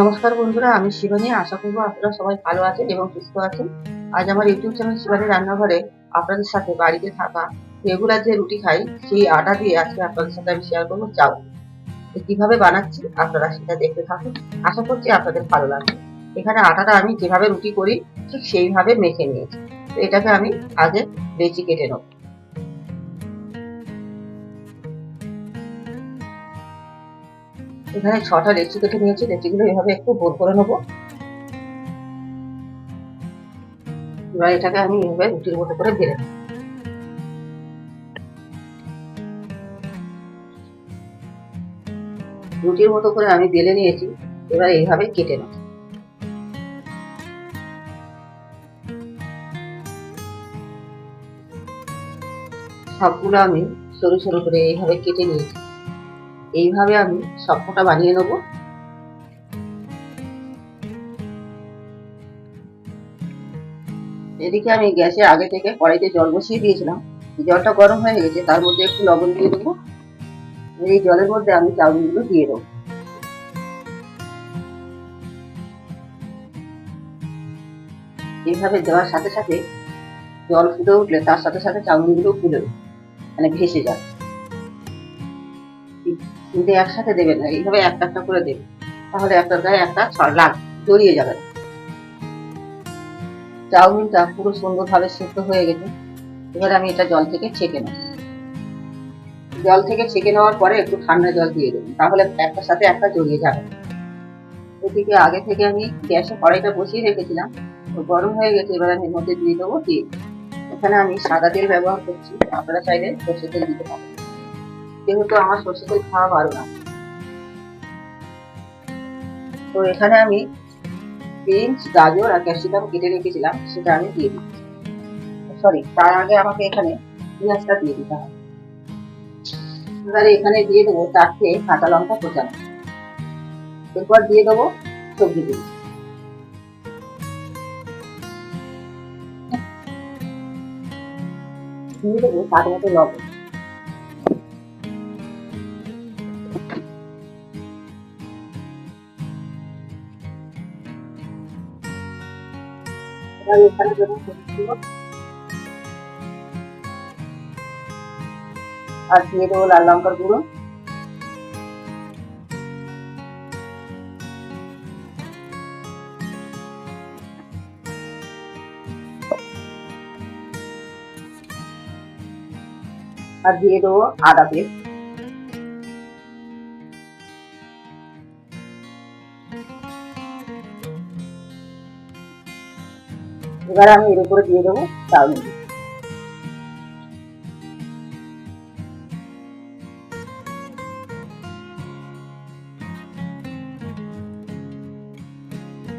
নমস্কার বন্ধুরা, আমি শিবানী। আশা করব আপনারা সবাই ভালো আছেন এবং সুস্থ আছেন। আজ আমার ইউটিউব চ্যানেল শিবানী রান্নাঘরে আপনাদের সাথে বাড়িতে থাকা রেগুলার যে রুটি খাই, সেই আটা দিয়ে আজকে আপনাদের সাথে আমি শেয়ার করব চাউ কীভাবে বানাচ্ছি, আপনারা সেটা দেখতে থাকুন। আশা করছি আপনাদের ভালো লাগবে। এখানে আটাটা আমি যেভাবে রুটি করি, ঠিক সেইভাবে মেখে নিয়েছি। তো এটাকে আমি আগে লেচি কেটে নেব। এখানে ছটা লেচি কেটে নিয়েছি লেচিগুলো এভাবে একটু গোল করে নেব। এবার এটাকে আমি এভাবে রুটির মতো করে নেব। রুটির মতো করে আমি বেলে নিয়েছি, এবার এইভাবে কেটে নেব। সবগুলো আমি সরু সরু করে এইভাবে কেটে নিয়েছি। এইভাবে আমি সবকটা বানিয়ে নেব। এদিকে আমি গ্যাসে আগে থেকে কড়াইতে জল বসিয়ে দিয়েছিলাম। জলটা গরম হয়ে গেছে, তার মধ্যে একটু লবণ দিয়ে দেবো। এই জলের মধ্যে আমি চাউমিনগুলো দিয়ে দেবো। এইভাবে দেওয়ার সাথে সাথে জল ফুটে উঠলে তার সাথে সাথে চাউমিনগুলো ফুলে মানে ভেসে যাবে। কিন্তু একসাথে দেবে না, এইভাবে একটা একটা করে দেবে। তাহলে একটার গায়ে একটা লাগ, জড়িয়ে যাবে চাউমিনটা পুরো সুন্দরভাবে সিদ্ধ হয়ে গেছে। এবার আমি এটা জল থেকে ছেঁকে নেব। জল থেকে ছেঁকে নেওয়ার পরে একটু ঠান্ডা জল দিয়ে দেবেন তাহলে একটার সাথে একটা জড়িয়ে যাবে। এদিকে আগে থেকে আমি গ্যাসে কড়াইটা বসিয়ে রেখেছিলাম গরম হয়ে গেছে, এবার আমি এর মধ্যে দিয়ে দেবো দিয়ে এখানে আমি সাদা তেল ব্যবহার করছি, আপনারা চাইলে সর্ষে তেল দিতে পারেন। যেহেতু আমার সর্ষে তেল খাওয়া ভালো না। তো এখানে আমি বিনস গাজর আর ক্যাপসিকাম কেটে রেখেছিলাম, সেটা আমি দিয়ে দিই। সরি তার আগে আমাকে এখানে পেঁয়াজটা দিয়ে দিতে হবে। এবারে এখানে দিয়ে দেবো চারটে কাঁচা লঙ্কা কোচানো এরপর দিয়ে দেবো সবজিগুলো দিয়ে দেবো স্বাদ মতো লবণ। আর দিয়ে দেবো লাল লঙ্কার গুঁড়ো আর দিয়ে দেবো আদা পেস্ট এবার আমি এর উপরে দিয়ে দেবো চাউমিন।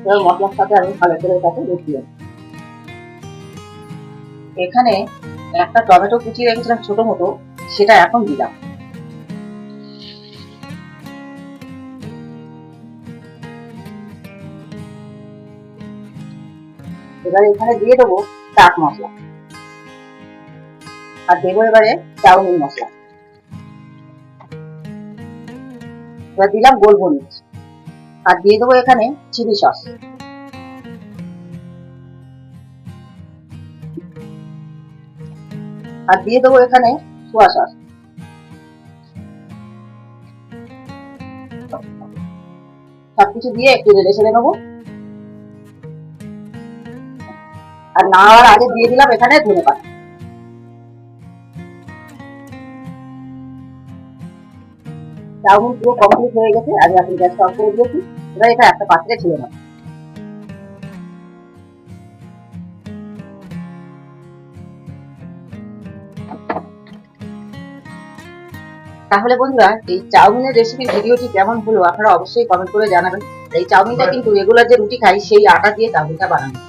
এবার মশলার সাথে আমি ভালো করে মিশিয়ে এখানে একটা টমেটো কুচিয়ে রেখেছিলাম ছোট মতো, সেটা এখন দিলাম। এবার এখানে দিয়ে দেবো চাট মশলা। আর দেবো এবারে চাউমিন মশলা। এবার দিলাম গোলমরিচ। আর দিয়ে দেবো এখানে চিলি সস আর দিয়ে দেবো এখানে সোয়া সস সবকিছু দিয়ে একটু নেড়ে ছেড়ে নেব। আর নাওয়ার আগে দিয়ে দিলাম এখানে ধনে পাতা। চাউমিন পুরো কমপ্লিট হয়ে গেছে আমি এখন গ্যাস অফ করে দিয়েছি। এবার এটা একটা পাত্রে ছেড়ে নেব তাহলে বন্ধুরা এই চাউমিনের রেসিপির ভিডিওটি কেমন হলো আপনারা অবশ্যই কমেন্ট করে জানাবেন। এই চাউমিনটা কিন্তু রেগুলার যে রুটি খাই সেই আটা দিয়ে চাউমিনটা বানানো।